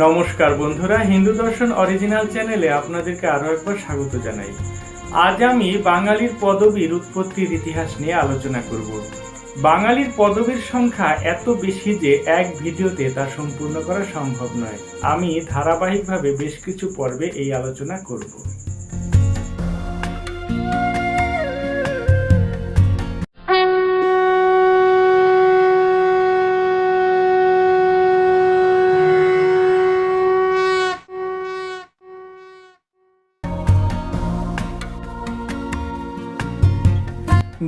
নমস্কার বন্ধুরা, হিন্দু দর্শন অরিজিনাল চ্যানেলে আপনাদেরকে আরও একবার স্বাগত জানাই। আজ আমি বাঙালির পদবীর উৎপত্তির ইতিহাস নিয়ে আলোচনা করব। বাঙালির পদবীর সংখ্যা এত বেশি যে এক ভিডিওতে তা সম্পূর্ণ করা সম্ভব নয়। আমি ধারাবাহিকভাবে বেশ কিছু পর্বে এই আলোচনা করব।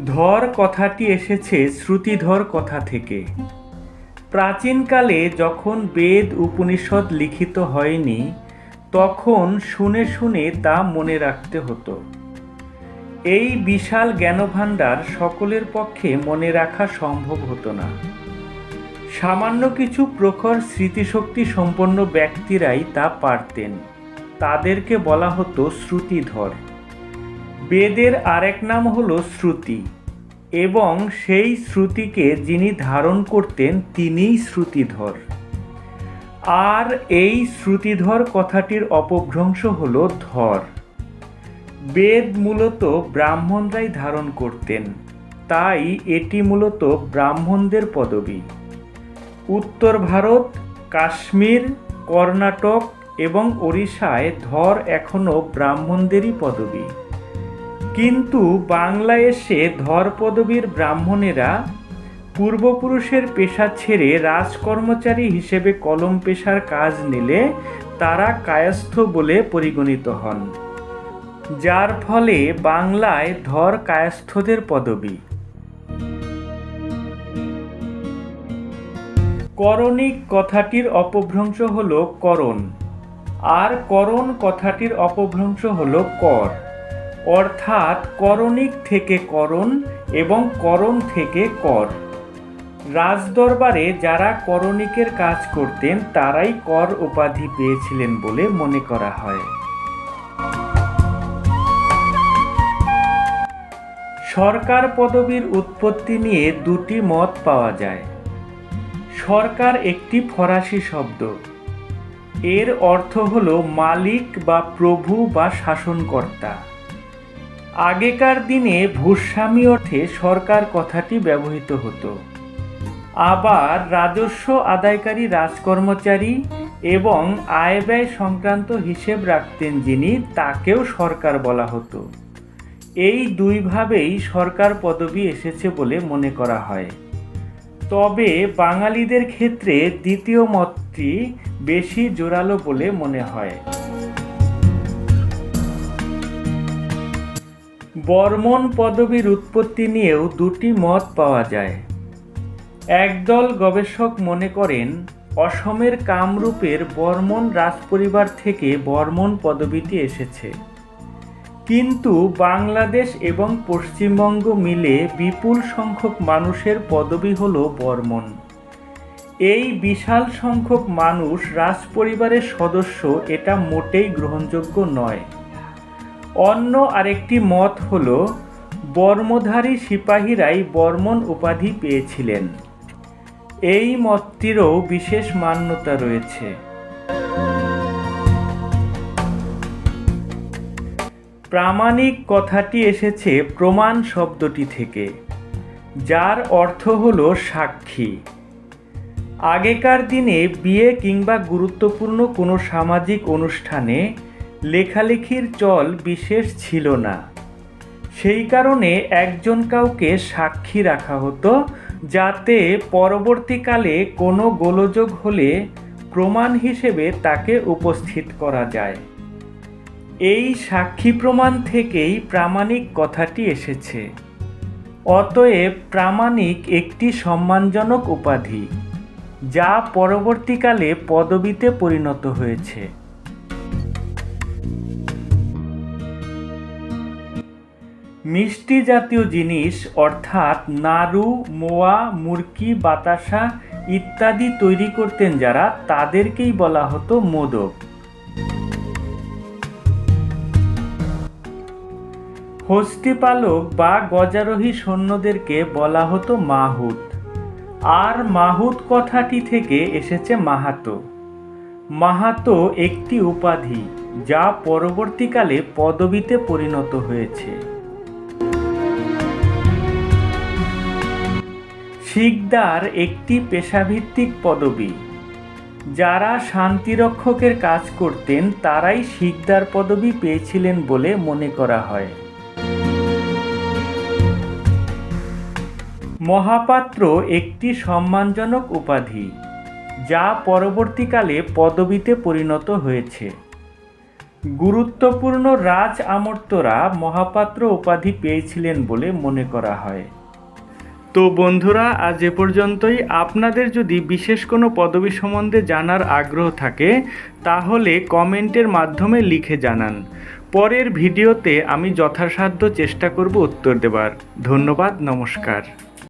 ধর কথাটি এসেছে শ্রুতিধর কথা থেকে। প্রাচীনকালে যখন বেদ উপনিষদ লিখিত হয়নি, তখন শুনে শুনে তা মনে রাখতে হতো। এই বিশাল জ্ঞানভাণ্ডার সকলের পক্ষে মনে রাখা সম্ভব হতো না। সামান্য কিছু প্রখর স্মৃতিশক্তি সম্পন্ন ব্যক্তিরাই তা পারতেন। তাদেরকে বলা হতো শ্রুতিধর। বেদের আরেক নাম হল শ্রুতি। এবং সেই শ্রুতিকে যিনি ধারণ করতেন, তিনিই শ্রুতিধর। আর এই শ্রুতিধর কথাটির অপভ্রংশ হল ধর। বেদ মূলত ব্রাহ্মণরাই ধারণ করতেন, তাই এটি মূলত ব্রাহ্মণদের পদবী। উত্তর ভারত, কাশ্মীর, কর্ণাটক এবং ওড়িশায় ধর এখনও ব্রাহ্মণদেরই পদবী। কিন্তু বাংলায় এসে ধর পদবীর ব্রাহ্মণেরা পূর্বপুরুষের পেশা ছেড়ে রাজকর্মচারী হিসেবে কলম পেশার কাজ নিলে তারা কায়স্থ বলে পরিগণিত হন, যার ফলে বাংলায় ধর কায়স্থদের পদবী। করণিক কথাটির অপভ্রংশ হল করণ, আর করণ কথাটির অপভ্রংশ হল কর। অর্থাৎ করণিক থেকে করণ এবং করণ থেকে কর। রাজদরবারে যারা করণিকের কাজ করতেন, তারাই কর উপাধি পেয়েছিলেন বলে মনে করা হয়। সরকার পদবীর উৎপত্তি নিয়ে দুটি মত পাওয়া যায়। সরকার একটি ফরাসি শব্দ। এর অর্থ হল মালিক বা প্রভু বা শাসনকর্তা। আগেকার দিনে ভূস্বামী অর্থে সরকার কথাটি ব্যবহৃত হতো। আবার রাজস্ব আদায়কারী রাজকর্মচারী এবং আয় ব্যয় সংক্রান্ত হিসেব রাখতেন যিনি, তাকেও সরকার বলা হতো। এই দুইভাবেই সরকার পদবি এসেছে বলে মনে করা হয়। তবে বাঙালিদের ক্ষেত্রে দ্বিতীয় মতটি বেশি জোরালো বলে মনে হয়। বর্মন পদবীর উৎপত্তি নিয়েও দুটি মত পাওয়া যায়। একদল গবেষক মনে করেন, অসমের কামরূপের বর্মন রাজপরিবার থেকে বর্মন পদবীটি এসেছে। কিন্তু বাংলাদেশ এবং পশ্চিমবঙ্গ মিলে বিপুল সংখ্যক মানুষের পদবী হল বর্মন। এই বিশাল সংখ্যক মানুষ রাজপরিবারের সদস্য, এটা মোটেই গ্রহণযোগ্য নয়। অন্য আরেকটি মত হল, বর্মধারী সিপাহীরাই বর্মন উপাধি পেয়েছিলেন। এই মতটিরও বিশেষ মান্যতা রয়েছে। প্রামাণিক কথাটি এসেছে প্রমাণ শব্দটি থেকে, যার অর্থ হল সাক্ষী। আগেকার দিনে বিয়ে কিংবা গুরুত্বপূর্ণ কোনো সামাজিক অনুষ্ঠানে লেখালেখির চল বিশেষ ছিল না। সেই কারণে একজন কাউকে সাক্ষী রাখা হতো, যাতে পরবর্তীকালে কোনো গোলযোগ হলে প্রমাণ হিসেবে তাকে উপস্থিত করা যায়। এই সাক্ষী প্রমাণ থেকেই প্রামাণিক কথাটি এসেছে। অতএব প্রামাণিক একটি সম্মানজনক উপাধি, যা পরবর্তীকালে পদবিতে পরিণত হয়েছে। মিষ্টি জাতীয় জিনিস, অর্থাৎ নাড়ু, মোয়া, মুরকি, বাতাসা ইত্যাদি তৈরি করতেন যারা, তাদেরকেই বলা হতো মোদক। হস্তিপালক বা গজারোহী সৈন্যদেরকে বলা হতো মাহুত। আর মাহুত কথাটি থেকে এসেছে মাহাতো। মাহাতো একটি উপাধি, যা পরবর্তীকালে পদবিতে পরিণত হয়েছে। শিকদার একটি পেশাভিত্তিক পদবি। যারা শান্তিরক্ষকের কাজ করতেন, তারাই শিকদার পদবি পেয়েছিলেন বলে মনে করা হয়। মহাপাত্র একটি সম্মানজনক উপাধি, যা পরবর্তীকালে পদবিতে পরিণত হয়েছে। গুরুত্বপূর্ণ রাজ আমর্তরা মহাপাত্র উপাধি পেয়েছিলেন বলে মনে করা হয়। তো বন্ধুরা, আজ এ পর্যন্তই। আপনাদের যদি বিশেষ কোনো পদবি সম্বন্ধে জানার আগ্রহ থাকে, তাহলে কমেন্টের মাধ্যমে লিখে জানান। পরের ভিডিওতে আমি যথাসাধ্য চেষ্টা করব উত্তর দেবার। ধন্যবাদ, নমস্কার।